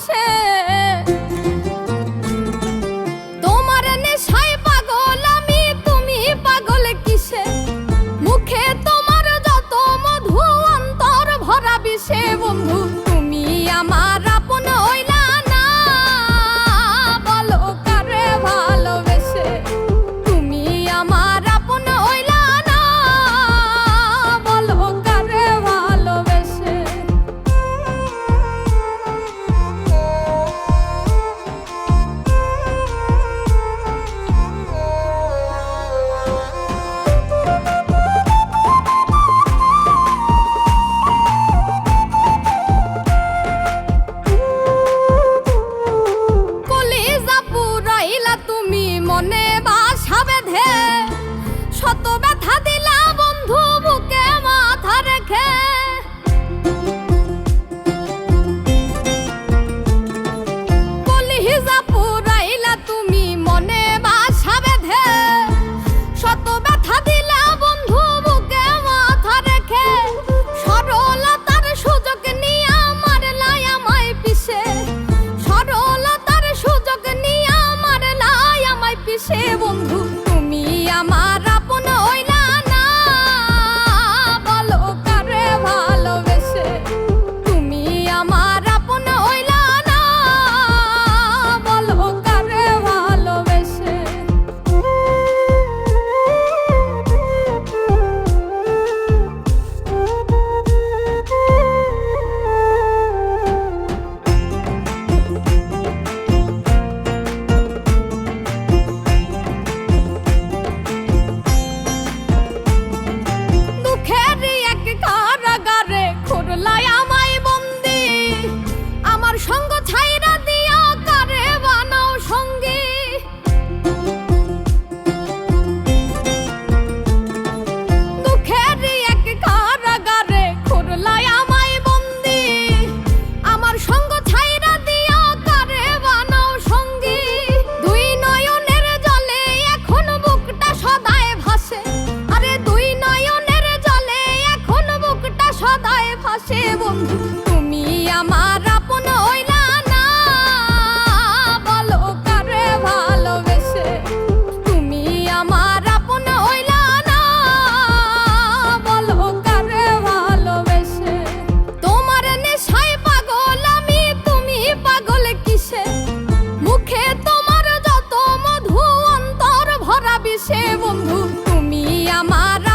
কিসে সঙ্গ ছাইরা দিয়া বানাও সঙ্গী? দুঃখেরই এক আমায় বন্দি। আমার সঙ্গ ছাইরা দিয়া কারে সঙ্গী? দুই নয়নের জলে এখন বুকটা সদায় ভাসে। আরে দুই নয়নের জলে এখন বুকটা সদায় ভাসে বন্ধু। তুমি আমার